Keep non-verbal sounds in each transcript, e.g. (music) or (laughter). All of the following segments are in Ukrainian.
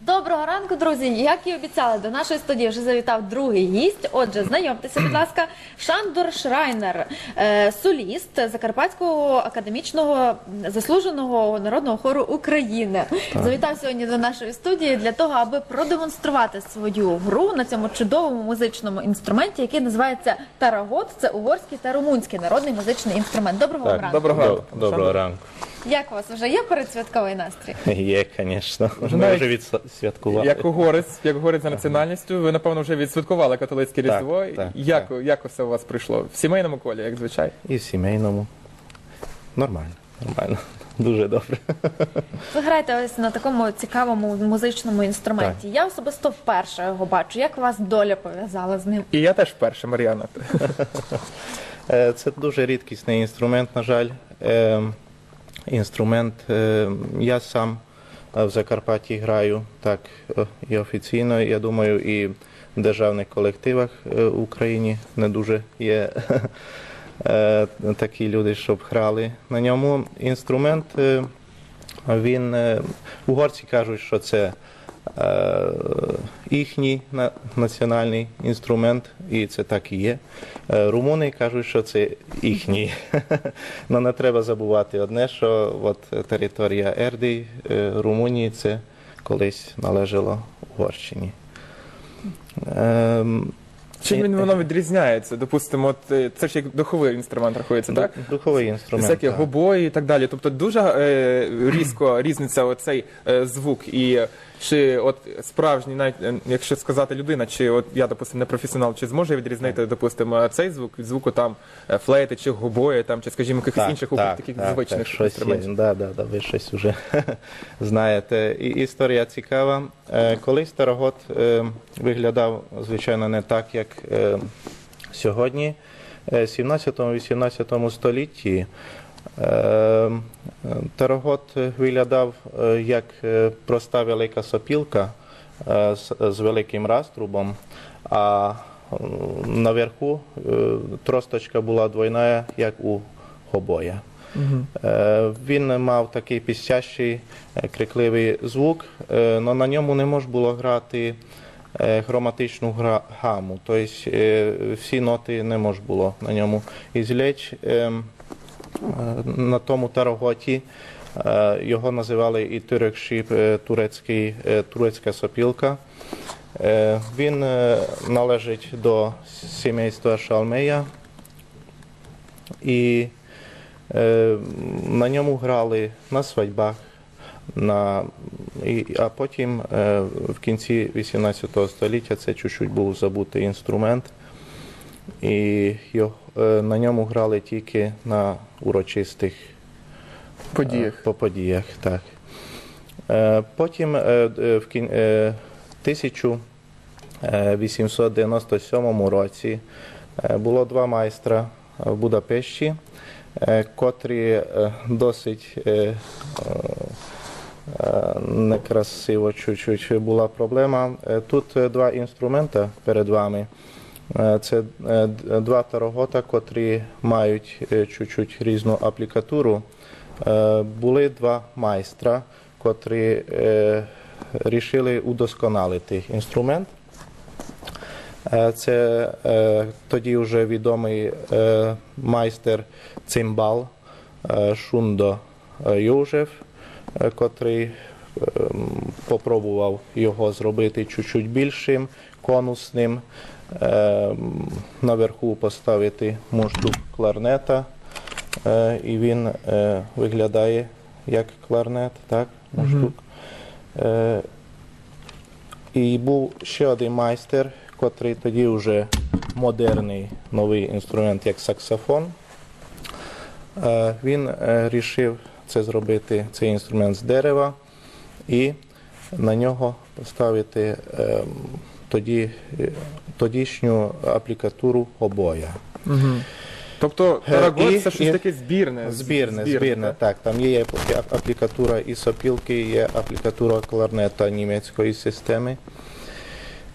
Доброго ранку, друзі! Як і обіцяли, до нашої студії вже завітав другий гість. Отже, знайомтеся, будь ласка, Шандор Шрайнер, е, соліст Закарпатського академічного заслуженого народного хору України. Завітав сьогодні до нашої студії для того, аби продемонструвати свою гру на цьому чудовому музичному інструменті, який називається тарагот. Це угорський та румунський народний музичний інструмент. Доброго вам ранку. доброго ранку. Доброго ранку. Як у вас вже є передсвятковий настрій? Є, звісно. Вже Ми навіть вже відсвяткували. Як угорець, як угорець за національністю, ви напевно вже відсвяткували католицьке Так, різдво. так, як, як усе у вас прийшло? В сімейному колі, як звичайно. І в сімейному. Нормально, нормально. Дуже добре. Ви граєте ось на такому цікавому музичному інструменті. Я особисто вперше його бачу. Як вас доля пов'язала з ним? І я теж вперше, Мар'яна. Е, Це дуже рідкісний інструмент, на жаль. Е, Інструмент. е, Я сам е, в Закарпатті граю так е, і офіційно. Я думаю, і в державних колективах в Україні не дуже є (laughs) такі люди, щоб грали на ньому. Інструмент він угорці кажуть, що це їхній національний інструмент, і це так і є. Е, Румуни кажуть, що це їхній. Але (laughs) не треба забувати одне, що от територія Ерди, е, Румунії, це колись належало Угорщині. Ем, Чим він Е, воно відрізняється? Допустимо, от е, це ж як духовий інструмент рахується, так? Духовий інструмент. Всякі гобої і так далі. Тобто дуже е, різко різниця оцей е, звук. І чи от справжній, навіть е, якщо сказати людина, чи от я, допустимо, не професіонал, чи зможе відрізнити, допустимо, цей звук від звуку там е, флейти чи гобої, там, чи, скажімо, якихось інших таких звичних так, щось інструментів? Да, да, да, ви щось вже (laughs) знаєте. І історія цікава. Е, Колись Тарагот е, виглядав, звичайно, не так, як е, сьогодні. Е, В 17-18 столітті е, Тарагот виглядав е, як е, проста велика сопілка е, з, великим раструбом, а е, наверху е, тросточка була двойна, як у гобоя. Е, Він мав такий пістящий, е, крикливий звук, але на ньому не можна було грати е, хроматичну гаму. Тобто е, всі ноти не можна було на ньому. І злеч ем, е, на тому тараготі е, його називали і тюрекшіп, е, турецький, е, турецька сопілка. Е, Він е, належить до сімейства Шалмея. І е, на ньому грали на свадьбах, на, а потім е, в кінці 18 століття це чуть-чуть був забутий інструмент. І е, на ньому грали тільки на урочистих Подіях. Е, По подіях, так. Е, Потім в е, 1897 році було два майстра в Будапешті, котрі досить некрасиво чуть-чуть була проблема. Тут два інструмента перед вами. Е, Це е, два тарогота, котрі мають е, чуть-чуть різну аплікатуру. Е, Були два майстра, котрі е, рішили удосконалити інструмент. Е, Це е, тоді вже відомий е, майстер цимбал е, Шундо е, е, котрий ем, попробував його зробити чуть-чуть більшим, конусним, ем, наверху поставити мушту кларнета, е, і він е, виглядає як кларнет, так, муштук. Е, і був ще один майстер, котрий тоді вже модерний новий інструмент, як саксофон. Він рішив це зробити, цей інструмент з дерева, і на нього поставити е, тоді, тодішню аплікатуру обоя. Мгм. Тобто Е, тарагот це щось і- таке збірне. Збірне, збірне, збірне, так? Там є аплікатура і сопілки, є аплікатура кларнета німецької системи.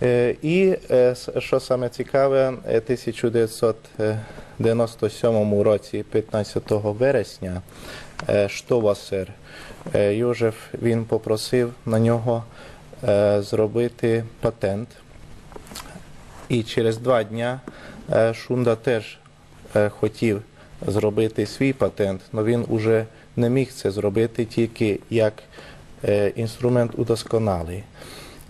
Е, І е, що саме цікаве, е, 1997 році, 15 вересня, Штовасер Йожеф він попросив на нього зробити патент. І через два дня е, Шунда теж е, хотів зробити свій патент, але він уже не міг це зробити тільки як е, інструмент удосконалий.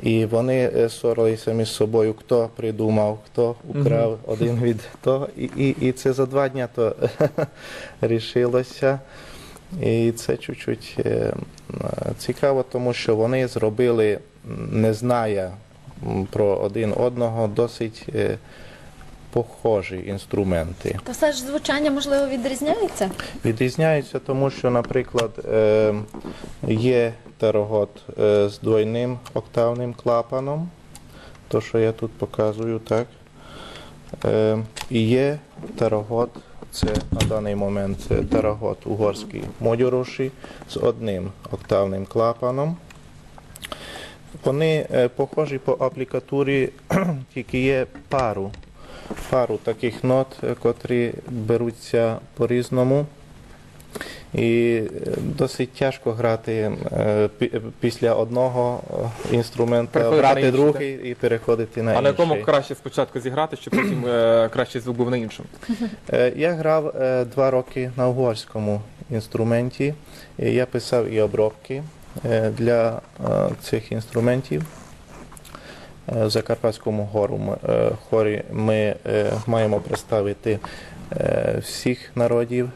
І вони ссорилися між собою, хто придумав, хто украв один від того. І, і, і це за два дня то (laughs) рішилося. І це чуть-чуть цікаво, тому що вони зробили, не зная про один одного, досить е, похожі інструменти. То все ж звучання можливо відрізняється? Відрізняються, тому що, наприклад, е, є терогот е, з двойним октавним клапаном, то, що я тут показую, так. І є терогот, це на даний момент це терогот угорський модюроші з одним октавним клапаном. Вони е, похожі по аплікатурі, (clears throat) тільки є пару, пару таких нот, е, котрі беруться по-різному. І е, досить тяжко грати після одного інструмента, інший, другий і переходити на А на якому краще спочатку зіграти, щоб потім е, кращий звук був на іншому? Я грав два роки на угорському інструменті. Я писав і обробки для е, цих інструментів. Е, В Закарпатському хору е, хорі ми е, маємо представити е, всіх народів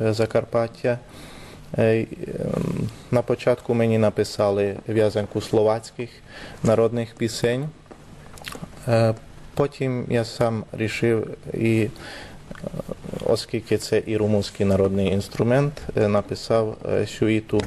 е, Закарпаття. Е, ем, На початку мені написали в'язанку словацьких народних пісень. Е, Потім я сам рішив і оскільки це і румунський народний інструмент, е, написав е, сюїту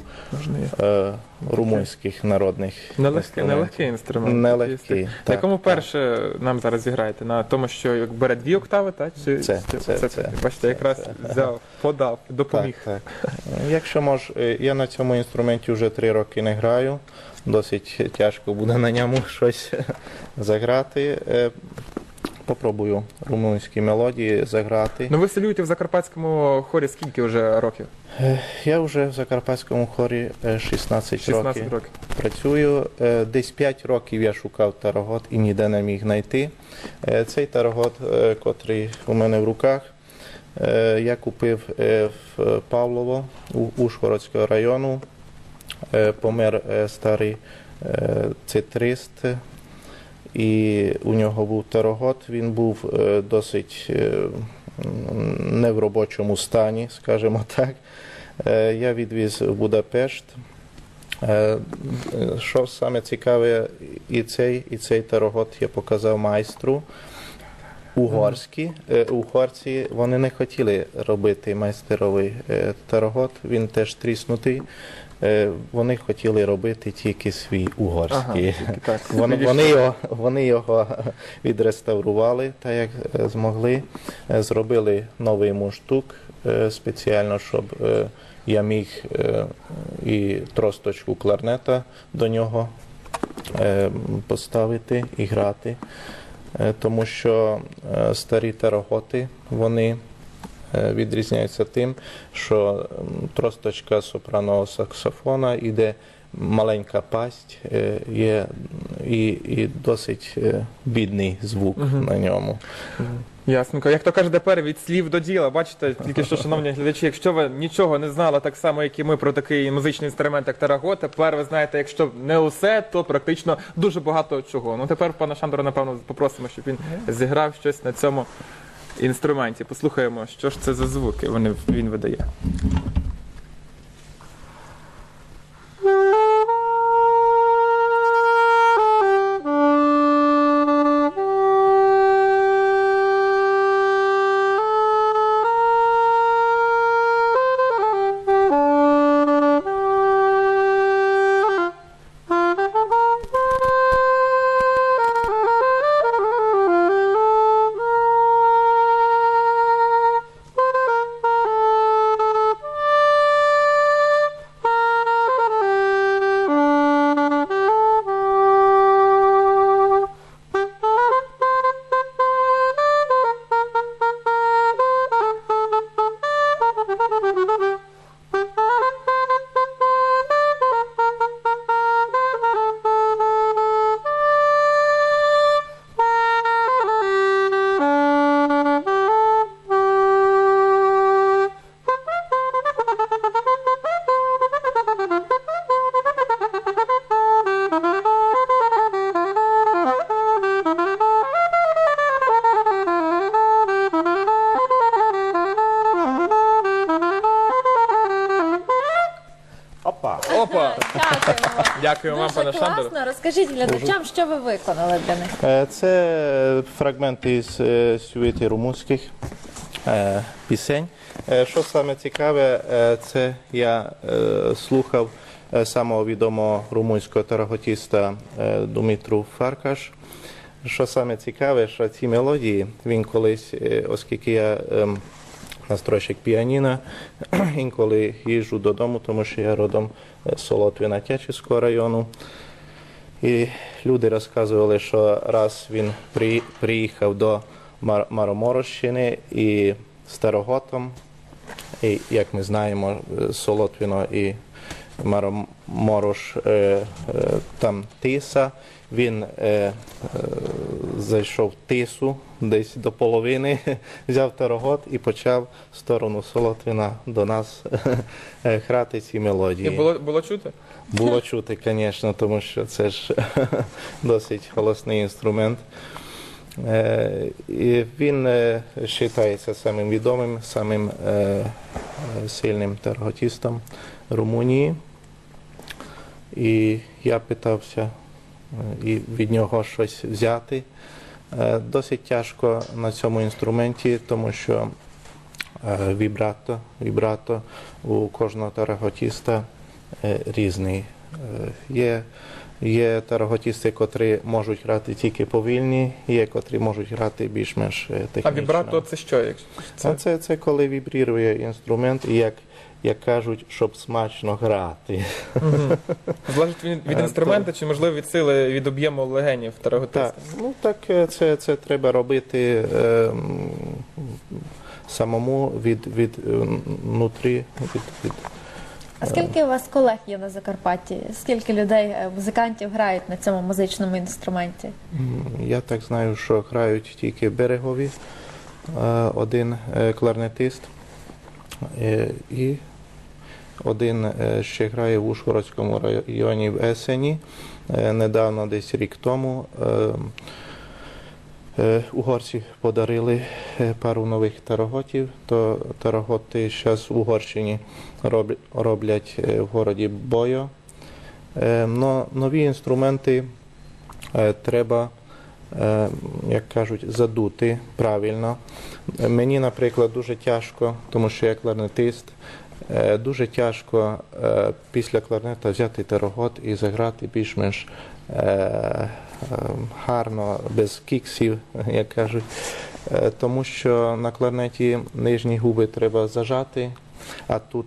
е, румунських народних Нелегкий, інструментів. нелегкий інструмент. Нелегкий, На так, якому так. перше нам зараз зіграєте? На тому, що як бере дві октави, так? Чи Це, чи- це, це. бачите, якраз взяв, подав, допоміг. Так, так. Якщо мож, я на цьому інструменті вже три роки не граю. Досить тяжко буде на ньому (laughs) щось заграти. Попробую румунські мелодії заграти. Ну ви селюєте в закарпатському хорі скільки вже років? Е, Я вже в Закарпатському хорі е, 16, 16 років. років. Працюю Е, десь 5 років я шукав тарогот і ніде не міг знайти. Цей тарогот, котрий у мене в руках, я купив в Павлово у Ужгородського району. Помер старий цитрист, і у нього був тарогот. Він був е, досить е, не в робочому стані, скажімо так. Е, Я відвіз в Будапешт. Що саме цікаве, і цей, і цей тарогот я показав майстру. Угорські, угорці вони не хотіли робити майстеровий тарогот, він теж тріснутий. Е, Вони хотіли робити тільки свій угорський. Ага. (laughs) Вони, вони, його, вони його (laughs) відреставрували так, як е, змогли. Е, Зробили новий муштук спеціально, щоб я міг і тросточку кларнета до нього поставити і грати. Тому що старі тароготи, вони е, відрізняються тим, що тросточка сопраного саксофона іде маленька пасть, е, є і, і досить е, бідний звук Мгм. на ньому. Ясненько. Як то каже, тепер від слів до діла. Бачите, тільки що, шановні глядачі, якщо ви нічого не знали, так само, як і ми про такий музичний інструмент, як тарагот, тепер ви знаєте, якщо не усе, то практично дуже багато чого. Ну тепер пана Шандора, напевно, попросимо, щоб він зіграв щось на цьому інструменті. Послухаємо, що ж це за звуки вони, він видає. Дякую вам, пане Шандор. класно. Розкажіть глядачам, що ви виконали для них. Е, Це фрагменти з е, сюїти румунських е, пісень. Е, Що саме цікаве, е, це я е, слухав е, самого відомого румунського тараготіста е, Думітру Фаркаш. Що саме цікаве, що ці мелодії він колись, е, оскільки я ем, настройщик піаніно, (clears throat) інколи їжджу додому, тому що я родом е, з Солотвіна Тячівського району. І люди розказували, що раз він при, приїхав до Мар- Мароморощини і Староготом, і як ми знаємо, е, Солотвіно і Мароморош е, там тиса. Він е, е, зайшов в тису десь до половини, (laughs) взяв Тарогот і почав в сторону Солотвіна до нас (laughs) е, грати ці І мелодії. було, було чути? Було (laughs) чути, звісно, тому що це ж досить голосний інструмент. Е, І він е, вважається самим відомим, самим сильним тарготістом Румунії. І я питався і від нього щось взяти. Е, Досить тяжко на цьому інструменті, тому що е, вібрато, вібрато у кожного тарготіста е, різний. Є, є тарготісти, котрі можуть грати тільки повільні, є котрі можуть грати більш-менш е, А технічно. вібрато це що? Це, це, це коли вібрірує інструмент, і як, як кажуть, щоб смачно грати. Мгм. (laughs) залежить від, від інструменту, чи можливо від сили від об'єму легенів тараготиста? Так, ну так е, це, це треба робити е, самому від, від е, внутрі. Від, від, А скільки у вас колег є на Закарпатті? Скільки людей, е, музикантів грають на цьому музичному інструменті? Я так знаю, що грають тільки берегові, один кларнетист і один е, ще грає в Ужгородському районі в Есені. Е, Недавно, десь рік тому, е, угорці подарили пару нових тараготів. То тараготи зараз в Угорщині роблять в городі Бойо. Но нові інструменти треба, як кажуть, задути правильно. Мені, наприклад, дуже тяжко, тому що я кларнетист. Е, Дуже тяжко е, після кларнета взяти тарогот і заграти більш-менш е, е, гарно, без кіксів, (laughs) як кажуть. Тому що на кларнеті нижні губи треба зажати, а тут,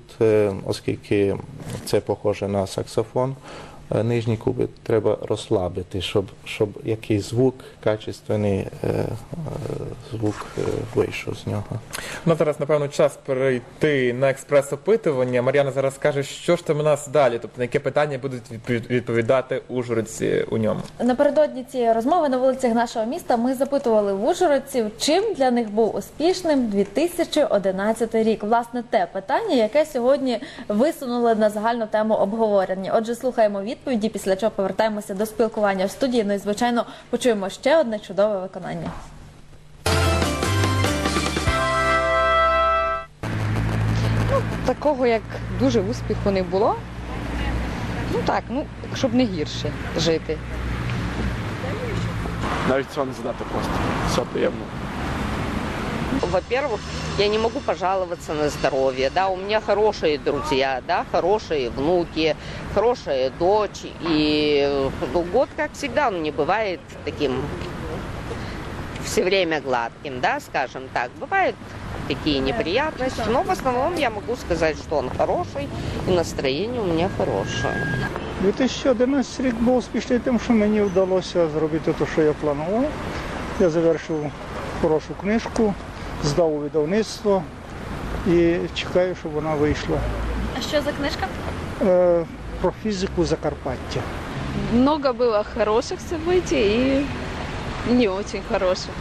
оскільки це похоже на саксофон, нижні губи треба розслабити, щоб, щоб якийсь звук, качественний е, е, звук е, вийшов з нього. Ну зараз, напевно, час перейти на експрес-опитування. Мар'яна зараз скаже, що ж там у нас далі, тобто на яке питання будуть відпов- відповідати ужгородці у ньому. Напередодні цієї розмови на вулицях нашого міста ми запитували в ужгородців, чим для них був успішним 2011 рік. Власне, те питання, яке сьогодні висунули на загальну тему обговорення. Отже, слухаємо відповіді, після чого повертаємося до спілкування в студії. Ну і звичайно почуємо ще одне чудове виконання. Такого як дуже успіху не було. Ну так, ну щоб не гірше жити. Навіть цього не задати просто. Все приємно. Во-первых, я не могу пожаловаться на здоровье, да, у меня хорошие друзья, да, хорошие внуки, хорошая дочь, и ну, год, как всегда, он не бывает таким все время гладким, да, скажем так, бывают такие неприятности, но в основном я могу сказать, что он хороший, и настроение у меня хорошее. 2011 рік був успішний тим, що мені вдалося зробити те, що я планував. Я завершив хорошу книжку, здав у видавництво і чекаю, щоб вона вийшла. А що за книжка? Е, про фізику Закарпаття. Много было хороших событий и не очень хороших.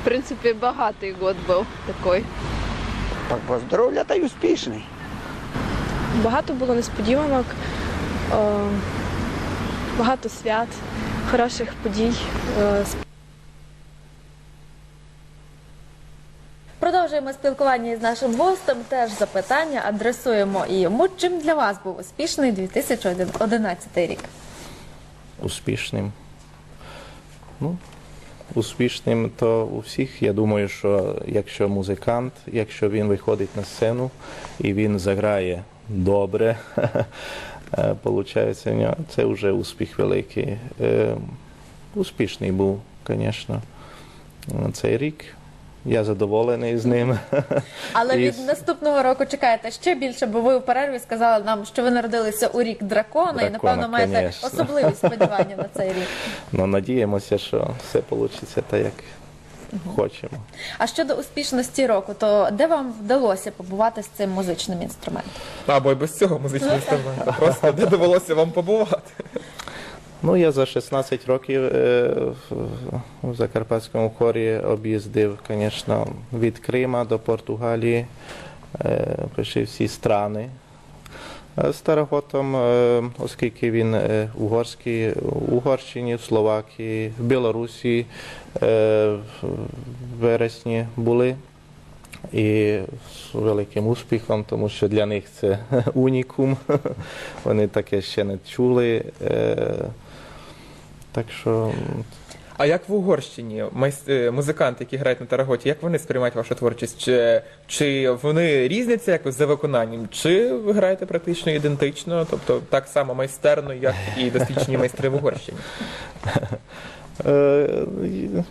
В принципе, богатый год был такой. Так, бо здоров'я та й успішний. Багато було несподіванок, е, багато свят, хороших подій. Продовжуємо спілкування з нашим гостем. Теж запитання адресуємо і йому. Чим для вас був успішний 2011 рік? успішним. Ну, успішним то у всіх. Я думаю, що якщо музикант, якщо він виходить на сцену і він заграє добре, (laughs) получається, це вже успіх великий. Е, Успішний був, звісно, цей рік. Я задоволений з ним. Але І від наступного року чекаєте ще більше, бо ви у перерві сказали нам, що ви народилися у рік дракона, і Дракона, напевно маєте конечно. особливі (laughs) сподівання на цей рік. Ну, надіємося, що все вийде так, як хочемо. А щодо успішності року, то де вам вдалося побувати з цим музичним інструментом? Або й без цього музичного інструменту. Просто де довелося вам побувати. Ну, я за 16 років е, в- Закарпатському хорі об'їздив, звісно, від Крима до Португалії, е, пройшли всі страни. З е, оскільки він угорський, в Угорщині, в Словакії, в Білорусі в вересні були. І з великим успіхом, тому що для них це (laughs) унікум. (laughs) Вони таке ще не чули. Так що А як в Угорщині майс- е, музиканти, які грають на тараготі, як вони сприймають вашу творчість? Чи, чи вони різняться якось за виконанням? Чи ви граєте практично ідентично, тобто так само майстерно, як і досвідчені майстри в Угорщині? (laughs) Е,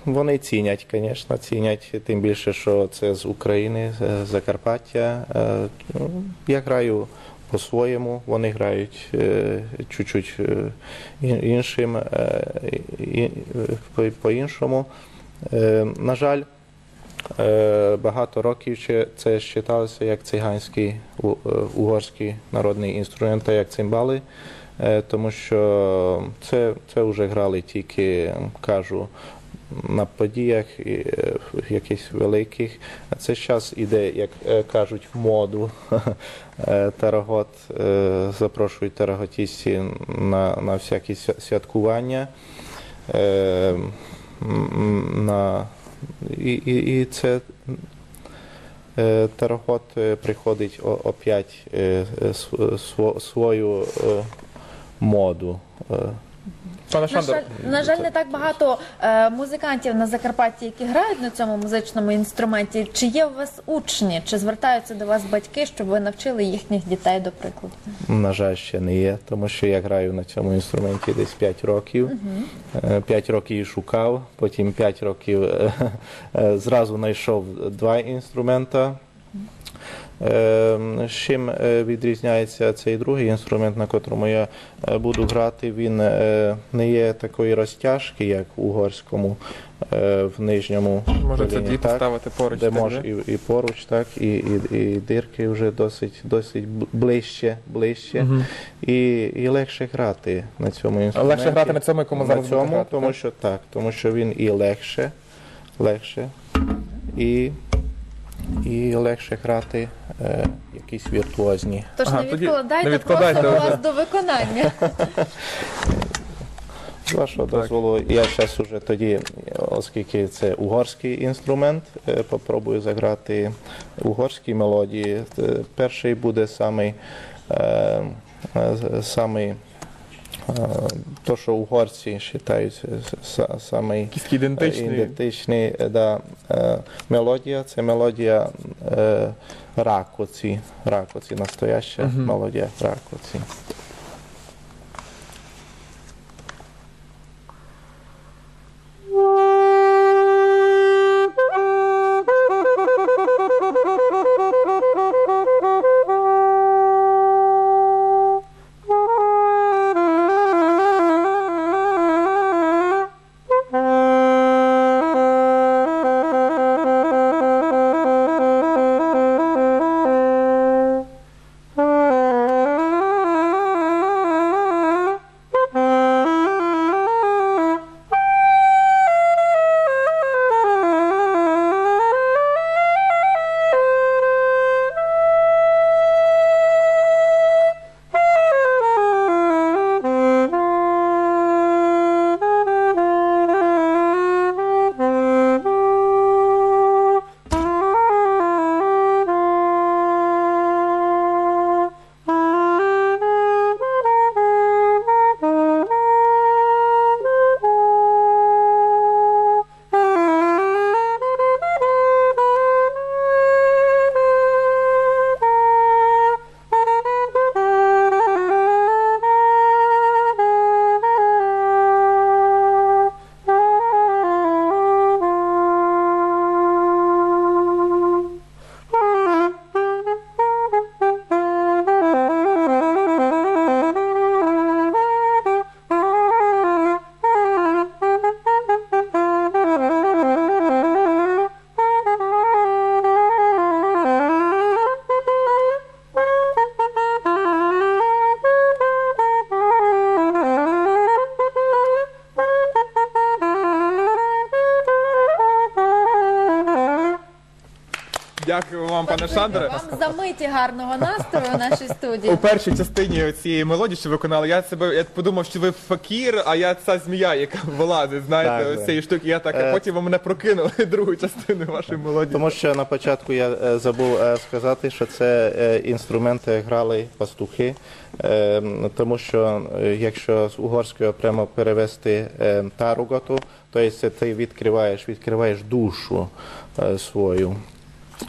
Вони цінять, звісно, цінять, тим більше, що це з України, з Закарпаття. Е, ну, Я граю по-своєму, вони грають е, чуть-чуть е, іншим, е, по-іншому. На жаль, багато років ще це вважалося як циганський угорський народний інструмент, та як цимбали. Тому що це, це вже грали тільки, кажу, на подіях е, якихось великих. Це зараз іде, як е, кажуть, в моду. (laughs) Е, Тарагот запрошують тараготістів на, на всякі святкування. На, і, і, і це Тарагот приходить опять св- сво- свою моду. Е, Пане На жаль, на жаль, не так багато е, музикантів на Закарпатті, які грають на цьому музичному інструменті. Чи є у вас учні, чи звертаються до вас батьки, щоб ви навчили їхніх дітей, до прикладу? На жаль, ще не є, тому що я граю на цьому інструменті десь 5 років. 5 років і шукав, потім 5 років е, е, зразу знайшов два інструмента. Е, З чим е, відрізняється цей другий інструмент, на котрому я е, буду грати, він е, не є такої розтяжки, як в угорському, е, в нижньому може це дві так? поставити поруч. де може і, і поруч, так, і, і, і дирки вже досить, досить ближче, ближче. Мгм. І, і легше грати на цьому інструменті. Легше грати на цьому, якому зараз будете цьому, грати, тому так? що так, тому що він і легше, легше, і, і легше грати е, якісь віртуозні. Тож Ага, не тоді відкладайте, не відкладайте просимо вже. вас до виконання. З вашого дозволу, я зараз уже тоді, оскільки це угорський інструмент, е, попробую заграти угорські мелодії. Е, Перший буде самий, е, е, самий е, то, що угорці вважають са- самий Якийсь ідентичний. ідентичний е, да, е, мелодія. Це мелодія е, ракоці, ракоці, настояща Мгм. мелодія ракоці. Вам, пане Шандоре. Вам за миті гарного настрою в нашій студії. У першій частині цієї мелодії, що виконали, я себе я подумав, що ви факір, а я ця змія, яка вилазить, знаєте, Так, ось цієї штуки. Я так, а Е. потім ви мене прокинули (laughs) другу частину вашої мелодії. Тому що на початку я е, забув е, сказати, що це е, інструменти грали пастухи, е, тому що е, якщо з угорського прямо перевести е, таруготу, то є це ти відкриваєш, відкриваєш душу е, свою.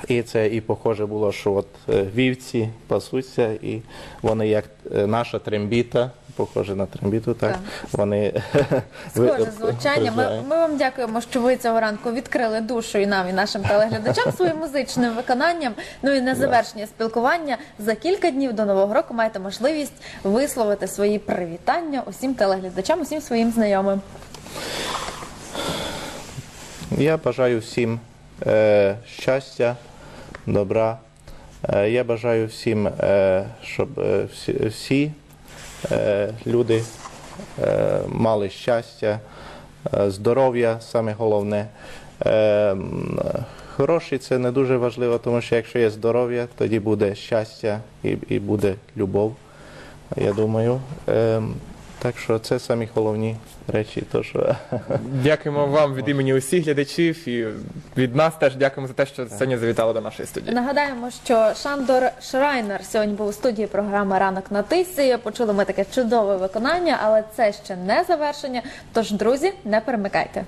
І це і похоже було, що от е, вівці пасуться, і вони як е, наша трембіта, похоже на трембіту, так, Так. вони (laughs) Схоже (laughs) звучання. Ми, ми вам дякуємо, що ви цього ранку відкрили душу і нам, і нашим телеглядачам своїм музичним виконанням. Ну і на завершення спілкування за кілька днів до нового року маєте можливість висловити свої привітання усім телеглядачам, усім своїм знайомим. Я бажаю всім щастя, добра. Е, я бажаю всім, е, щоб е, всі, е, люди е, мали щастя, е, здоров'я, саме головне. Е, м, гроші це не дуже важливо, тому що якщо є здоров'я, тоді буде щастя і буде любов, я думаю. Так що це самі головні речі. То, що Дякуємо (laughs) вам від імені усіх глядачів і від нас теж дякуємо за те, що сьогодні завітали до нашої студії. Нагадаємо, що Шандор Шрайнер сьогодні був у студії програми Ранок на тисі. Почули ми таке чудове виконання, але це ще не завершення. Тож, друзі, не перемикайте.